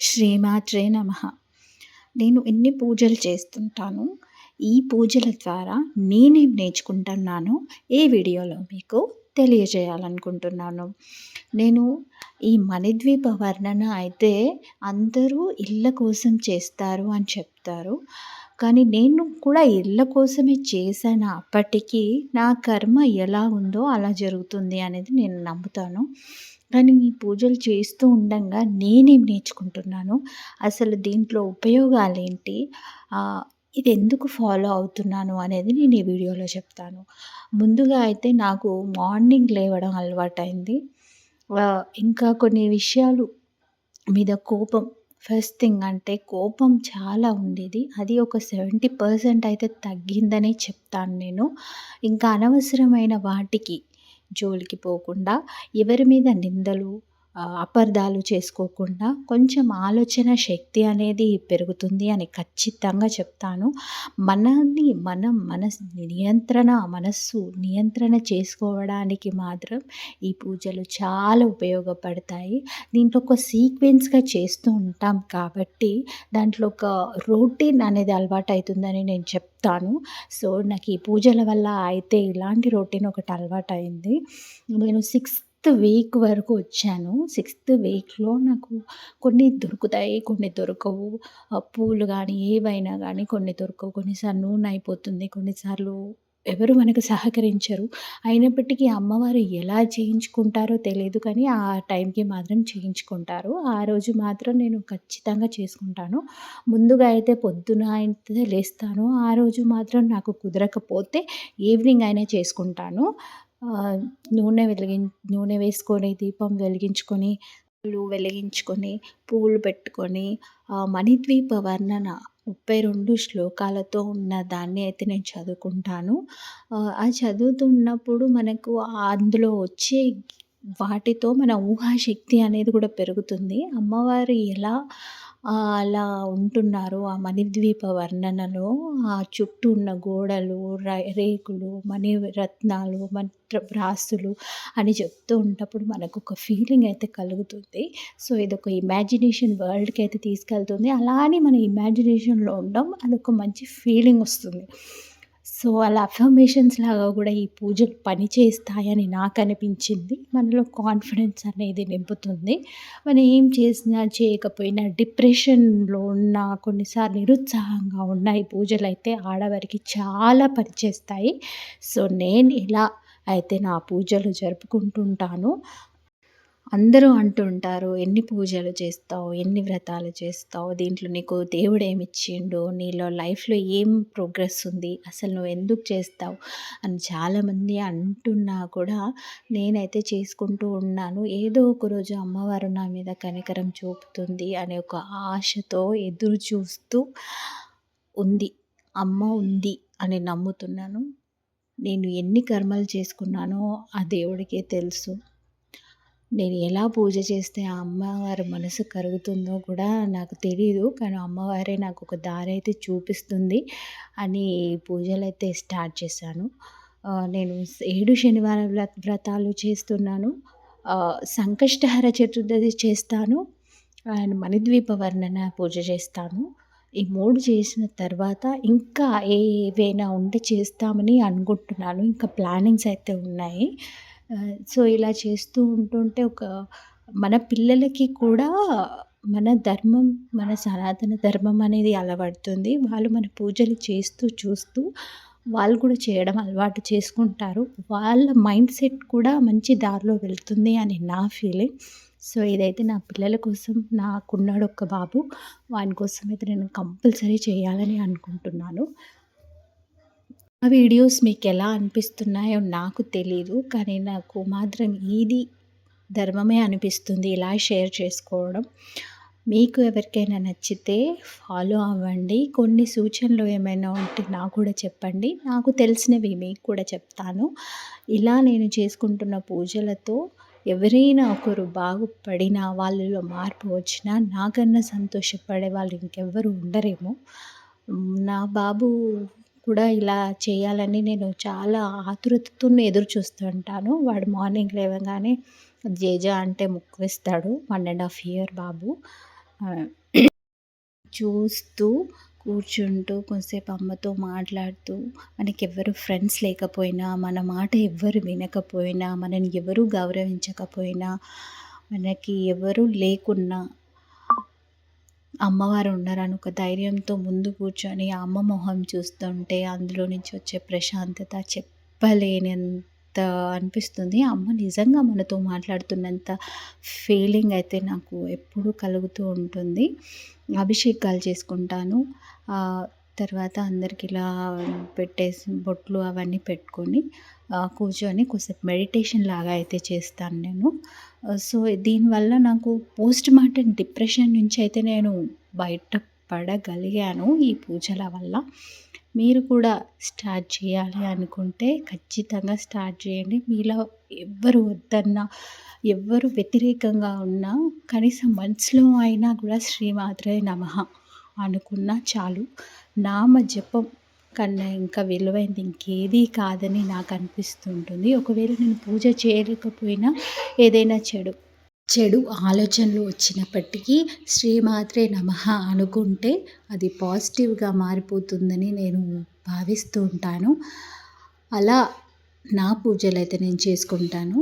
శ్రీమాత్రే నమ. నేను ఎన్ని పూజలు చేస్తుంటాను ఈ పూజల ద్వారా నేనేం నేర్చుకుంటున్నానో ఏ వీడియోలో మీకు తెలియజేయాలనుకుంటున్నాను. నేను ఈ మణిద్వీప వర్ణన అయితే అందరూ ఇళ్ళ కోసం చేస్తారు అని చెప్తారు. కానీ నేను కూడా ఇళ్ళ కోసమే చేశాను. అప్పటికీ నా కర్మ ఎలా ఉందో అలా జరుగుతుంది అనేది నేను నమ్ముతాను. కానీ ఈ పూజలు చేస్తూ ఉండంగా నేనేం నేర్చుకుంటున్నాను? అసలు దీంట్లో ఉపయోగాలేంటి? ఇది ఎందుకు ఫాలో అవుతున్నాను అనేది నేను ఈ వీడియోలో చెప్తాను. ముందుగా అయితే నాకు మార్నింగ్ లేవడం అలవాటైంది. ఇంకా కొన్ని విషయాలు మీద కోపం. ఫస్ట్ థింగ్ అంటే కోపం చాలా ఉండేది. అది ఒక సెవెంటీ పర్సెంట్ అయితే తగ్గిందనే చెప్తాను నేను. ఇంకా అనవసరమైన వాటికి జోలికి పోకుండా ఎవరి మీద నిందలు అపార్థాలు చేసుకోకుండా కొంచెం ఆలోచన శక్తి అనేది పెరుగుతుంది అని ఖచ్చితంగా చెప్తాను. మనల్ని మనం మనస్ నియంత్రణ మనస్సు నియంత్రణ చేసుకోవడానికి మాత్రం ఈ పూజలు చాలా ఉపయోగపడతాయి. దీంట్లో ఒక సీక్వెన్స్గా చేస్తూ ఉంటాం కాబట్టి దాంట్లో ఒక రొటీన్ అనేది అలవాటు అవుతుందని నేను చెప్తాను. సో నాకు ఈ పూజల వల్ల అయితే ఇలాంటి రొటీన్ ఒకటి అలవాటు అయింది. నేను సిక్స్ సిక్స్త్ వీక్ వరకు వచ్చాను. సిక్స్త్ వీక్లో నాకు కొన్ని దొరుకుతాయి కొన్ని దొరకవు. పూలు కానీ ఏవైనా కానీ కొన్ని దొరకవు. కొన్నిసార్లు నూనె అయిపోతుంది కొన్నిసార్లు ఎవరు మనకు సహకరించరు. అయినప్పటికీ అమ్మవారు ఎలా చేయించుకుంటారో తెలియదు కానీ ఆ టైంకి మాత్రం చేయించుకుంటారు. ఆ రోజు మాత్రం నేను ఖచ్చితంగా చేసుకుంటాను. ముందుగా అయితే పొద్దున అయితే లేస్తాను. ఆ రోజు మాత్రం నాకు కుదరకపోతే ఈవినింగ్ అయినా చేసుకుంటాను. నూనె వెలిగి నూనె వేసుకొని దీపం వెలిగించుకొని వెలిగించుకొని పూలు పెట్టుకొని మణిద్వీప వర్ణన ముప్పై రెండు శ్లోకాలతో ఉన్న దాన్ని అయితే నేను చదువుకుంటాను. ఆ చదువుతున్నప్పుడు మనకు అందులో వచ్చే వాటితో మన ఊహాశక్తి అనేది కూడా పెరుగుతుంది. అమ్మవారు ఎలా అలా ఉంటున్నారు. ఆ మణిద్వీప వర్ణనలో ఆ చుట్టూ ఉన్న గోడలు రేకులు మణి రత్నాలు మంత్ర రాసులు అని చెప్తూ ఉన్నప్పుడు మనకు ఒక ఫీలింగ్ అయితే కలుగుతుంది. సో ఇదొక ఇమాజినేషన్ వరల్డ్కి అయితే తీసుకెళ్తుంది. అలా అని మన ఇమాజినేషన్లో ఉండడం అదొక మంచి ఫీలింగ్ వస్తుంది. సో అలా అఫర్మేషన్స్ లాగా కూడా ఈ పూజలు పనిచేస్తాయని నాకు అనిపించింది. మనలో కాన్ఫిడెన్స్ అనేది నింపుతుంది. మనం ఏం చేసినా చేయకపోయినా డిప్రెషన్లో ఉన్న కొన్నిసార్లు నిరుత్సాహంగా ఉన్న ఈ పూజలు అయితే ఆడవారికి చాలా పనిచేస్తాయి సో నేను ఇలా అయితే నా పూజలు జరుపుకుంటుంటాను. అందరూ అంటుంటారు ఎన్ని పూజలు చేస్తావు? ఎన్ని వ్రతాలు చేస్తావు? దీంట్లో నీకు దేవుడు ఏమి ఇచ్చిండు? నీలో లైఫ్లో ఏం ప్రోగ్రెస్ ఉంది? అసలు నువ్వు ఎందుకు చేస్తావు? అని చాలామంది అంటున్నా కూడా నేనైతే చేసుకుంటూ ఉన్నాను. ఏదో ఒక రోజు అమ్మవారు నా మీద కనికరం చూపుతుంది అనే ఒక ఆశతో ఎదురు చూస్తూ ఉంది. అమ్మ ఉంది అని నమ్ముతున్నాను. నేను ఎన్ని కర్మలు చేసుకున్నానో ఆ దేవుడికే తెలుసు. నేను ఎలా పూజ చేస్తే ఆ అమ్మవారి మనసు కరుగుతుందో కూడా నాకు తెలియదు కానీ అమ్మవారే నాకు ఒక దారి అయితే చూపిస్తుంది అని పూజలు అయితే స్టార్ట్ చేశాను. నేను ఏడు శనివారం వ్రతాలు చేస్తున్నాను. సంకష్టహర చతుర్దశి చేస్తాను. అండ్ మణిద్వీప వర్ణన పూజ చేస్తాను. ఈ మూడు చేసిన తర్వాత ఇంకా ఏవైనా ఉంటే చేస్తామని అనుకుంటున్నాను. ఇంకా ప్లానింగ్స్ అయితే ఉన్నాయి. సో ఇలా చేస్తూ ఉంటుంటే ఒక మన పిల్లలకి కూడా మన ధర్మం మన సనాతన ధర్మం అనేది అలవడుతుంది. వాళ్ళు మన పూజలు చేస్తూ చూస్తూ వాళ్ళు కూడా చేయడం అలవాటు చేసుకుంటారు. వాళ్ళ మైండ్ సెట్ కూడా మంచి దారిలో వెళ్తుంది అని నా ఫీలింగ్. సో ఇదైతే నా పిల్లల కోసం నాకున్నాడు ఒక బాబు. వాని కోసం అయితే నేను కంపల్సరీ చేయాలని అనుకుంటున్నాను. ఆ వీడియోస్ మీకు ఎలా అనిపిస్తున్నాయో నాకు తెలీదు కానీ నాకు మాత్రం ఇది ధర్మమే అనిపిస్తుంది ఇలా షేర్ చేసుకోవడం. మీకు ఎవరికైనా నచ్చితే ఫాలో అవ్వండి. కొన్ని సూచనలు ఏమైనా ఉంటే నాకు కూడా చెప్పండి. నాకు తెలిసినవి మీకు కూడా చెప్తాను. ఇలా నేను చేసుకుంటున్న పూజలతో ఎవరైనా ఒకరు బాగుపడినా వాళ్ళలో మార్పు వచ్చినా నాకన్నా సంతోషపడే వాళ్ళు ఇంకెవ్వరు ఉండరేమో. నా బాబు కూడా ఇలా చేయాలని నేను చాలా ఆతృతతో ఎదురు చూస్తుంటాను వాడు మార్నింగ్ లేవగానే జేజ అంటే ముక్కు వేస్తాడు వన్ అండ్ హాఫ్ ఇయర్ బాబు. చూస్తూ కూర్చుంటూ కొంతసేపు అమ్మతో మాట్లాడుతూ మనకి ఎవరు ఫ్రెండ్స్ లేకపోయినా, మన మాట ఎవ్వరు వినకపోయినా, మనని ఎవరు గౌరవించకపోయినా, మనకి ఎవరు లేకున్నా అమ్మవారు ఉన్నారని ఒక ధైర్యంతో ముందు కూర్చొని ఆ అమ్మ మొహం చూస్తుంటే అందులో నుంచి వచ్చే ప్రశాంతత చెప్పలేనంత అనిపిస్తుంది. అమ్మ నిజంగా మనతో మాట్లాడుతున్నంత ఫీలింగ్ అయితే నాకు ఎప్పుడూ కలుగుతూ ఉంటుంది. అభిషేకాలు చేసుకుంటాను. తర్వాత అందరికి ఇలా పెట్టేసి బొట్లు అవన్నీ పెట్టుకొని కూర్చొని కొద్దిసేపు మెడిటేషన్ లాగా అయితే చేస్తాను నేను. సో, దీనివల్ల నాకు పోస్ట్ మార్టం డిప్రెషన్ నుంచి అయితే నేను బయట పడగలిగాను ఈ పూజల వల్ల. మీరు కూడా స్టార్ట్ చేయాలి అనుకుంటే ఖచ్చితంగా స్టార్ట్ చేయండి. మీలో ఎవ్వరు వద్దన్నా, ఎవ్వరు వ్యతిరేకంగా ఉన్నా కనీసం మనసులో అయినా కూడా శ్రీమాత్రే నమః అనుకున్నా చాలు. నామ జపం కన్నా ఇంకా విలువైంది ఇంకేదీ కాదని నాకు అనిపిస్తుంటుంది. ఒకవేళ నేను పూజ చేయలేకపోయినా ఏదైనా చెడు చెడు ఆలోచనలు వచ్చినప్పటికీ శ్రీమాత్రే నమః అనుకుంటే అది పాజిటివ్‌గా మారిపోతుందని నేను భావిస్తూ ఉంటాను. అలా నా పూజలు అయితే నేను చేసుకుంటాను.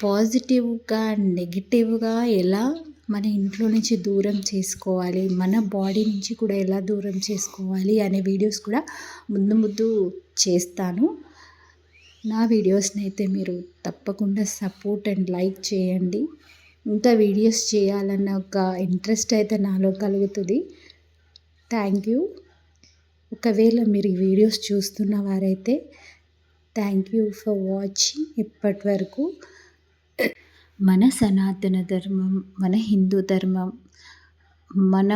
పాజిటివ్‌గా, నెగిటివ్గా ఎలా మన ఇంట్లో నుంచి దూరం చేసుకోవాలి, మన బాడీ నుంచి కూడా ఎలా దూరం చేసుకోవాలి అనే వీడియోస్ కూడా ముందు ముందు చేస్తాను. నా వీడియోస్‌ని అయితే మీరు తప్పకుండా సపోర్ట్ అండ్ లైక్ చేయండి. ఇంకా వీడియోస్ చేయాలన్న ఒక ఇంట్రెస్ట్ అయితే నాలో కలుగుతుంది. Thank you. ఒకవేళ మీరు ఈ వీడియోస్ చూస్తున్న వారైతే థ్యాంక్ యూ ఫర్ వాచింగ్ ఇప్పటి వరకు. మన సనాతన ధర్మం, మన హిందూ ధర్మం, మన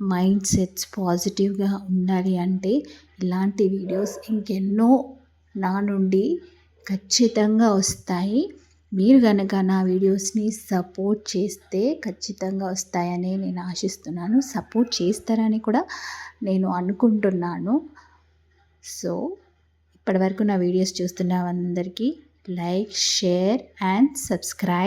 మైండ్ సెట్స్ పాజిటివ్‌గా ఉండాలి అంటే ఇలాంటి వీడియోస్ ఇంకెన్నో నా నుండి ఖచ్చితంగా వస్తాయి. మీరు కనుక నా వీడియోస్‌ని సపోర్ట్ చేస్తే ఖచ్చితంగా వస్తాయని నేను ఆశిస్తున్నాను. సపోర్ట్ చేస్తారని కూడా నేను అనుకుంటున్నాను. సో, ఇప్పటివరకు నా వీడియోస్ చూస్తున్న అందరికీ లైక్, షేర్ అండ్ సబ్స్క్రైబ్.